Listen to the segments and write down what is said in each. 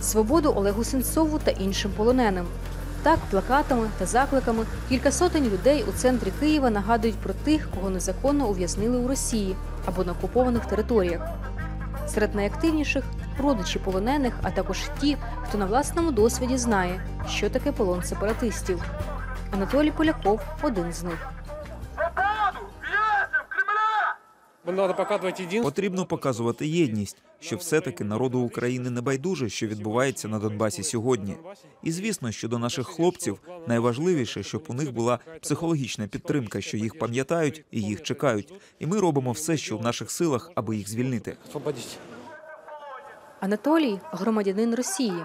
свободу Олегу Сенцову та іншим полоненим. Так, плакатами та закликами кілька сотень людей у центрі Києва нагадують про тих, кого незаконно ув'язнили у Росії або на окупованих територіях. Серед найактивніших родичі полонених, а також ті, хто на власному досвіді знає, що таке полон сепаратистів. Анатолій Поляков один з них. Потрібно показувати єдність, що все-таки народу України не байдуже, що відбувається на Донбасі сьогодні. І звісно, що до наших хлопців найважливіше, щоб у них була психологічна підтримка, що їх пам'ятають і їх чекають. І ми робимо все, що в наших силах, аби їх звільнити. Анатолій громадянин Росії.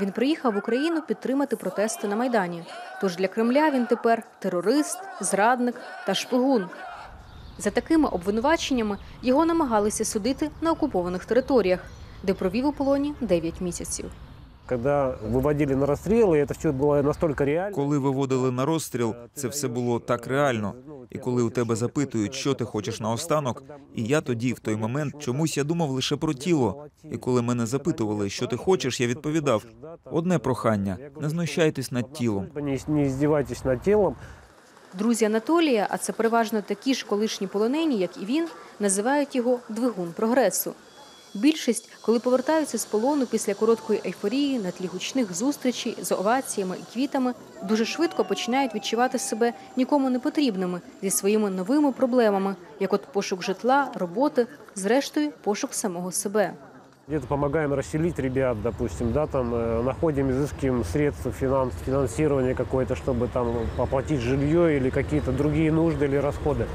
Він приїхав в Україну підтримати протести на Майдані. Тож для Кремля він тепер терорист, зрадник та шпигун. За такими обвинуваченнями його намагалися судити на окупованих територіях, де провів у полоні 9 місяців. Когда выводили на расстрелы, это все было настолько реально. Коли виводили на розстріл, це все було так реально. І коли у тебе запитують, що ти хочеш наостанок, і я тоді, в той момент, чомусь я думав лише про тіло. І коли мене запитували, що ти хочеш, я відповідав: одне прохання не знущайтесь над тілом. Не, не издевайтесь над телом. Друзі Анатолія, а це переважно такі ж колишні полонені, як і він, називають його двигун прогресу. Більшість, коли повертаються з полону після короткої ейфорії на тлі гучних зустрічей з оваціями і квітами, дуже швидко починають відчувати себе нікому не потрібними зі своїми новими проблемами, як от пошук житла, роботи, зрештою, пошук самого себе. Где-то помогаем расселить ребят, допустим, да, там э, находим, изыскиваем средства финанс, финансирование какое-то, чтобы там оплатить жилье или какие-то другие нужды или расходы.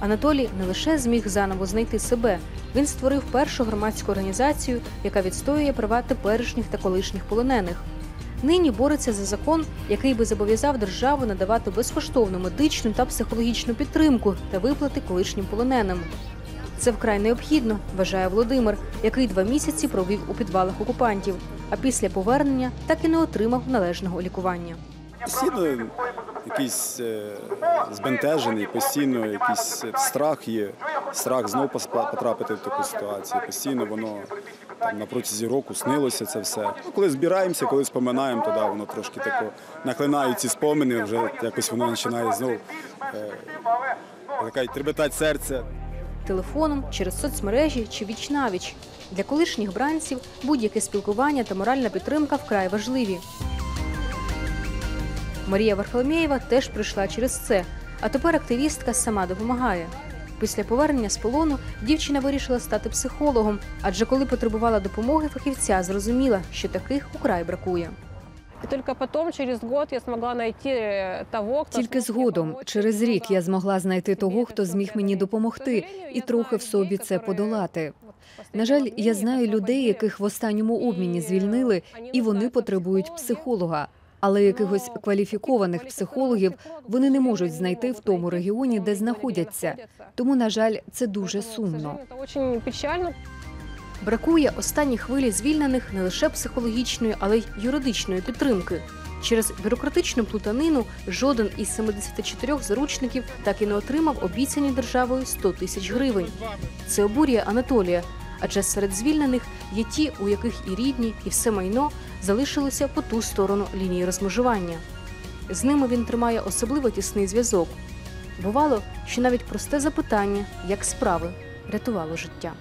Анатолій не лише зміг заново знайти себе, він створив першу громадську організацію, яка відстоює права теперішніх та колишніх полонених. Нині бореться за закон, який би зобов'язав державу надавати безкоштовну медичну та психологічну підтримку та виплати колишнім полоненим. Це вкрай необхідно, вважає Володимир, який два місяці провів у підвалах окупантів, а після повернення так і не отримав належного лікування. Постійно якийсь е, збентежений, постійно якийсь страх є. Страх знов пос- потрапити в таку ситуацію. Постійно воно там на протязі року снилося це все. Ну, коли збираємося, коли споминаємо, то да, воно трошки тако нахлинає ці спомини, вже якось воно починає знов е, така требетати серце. Телефоном, через соцмережі чи віч-навіч. Для колишніх бранців будь-яке спілкування та моральна підтримка вкрай важливі. Марія Варфоломєєва теж прийшла через це, а тепер активістка сама допомагає. Після повернення з полону дівчина вирішила стати психологом, адже коли потребувала допомоги фахівця, зрозуміла, що таких украй бракує. И только потом, через год, я смогла найти э, того, хто Тільки змог мені згодом, помочь. через рік, я змогла знайти того, Місяць хто зміг мені пройшов. допомогти, К і сожалению, трохи я в собі знаю це людей, подолати. которые, вот, На жаль, я последнего знаю времени людей, освободили, яких в останньому обміні і, звільнили, вони і вони нуждаються в потребують психологі. психолога. Але якихось Ну, кваліфікованих таких психологів психологів, вони не к можуть сожалению, знайти не в можуть тому знайти в регіоні, тому де регіоні, знаходяться. знаходяться. Тому, на жаль, це дуже Поэтому, к сумно. Бракує останній хвилі звільнених не лише психологічної, але й юридичної підтримки. Через бюрократичну плутанину жоден із 74 заручників так і не отримав обіцяні державою 100 тисяч гривень. Це обурює Анатолія, адже серед звільнених є ті, у яких і рідні, і все майно залишилося по ту сторону лінії розмежування. З ними він тримає особливо тісний зв'язок. Бувало, що навіть просте запитання, як справи, рятувало життя.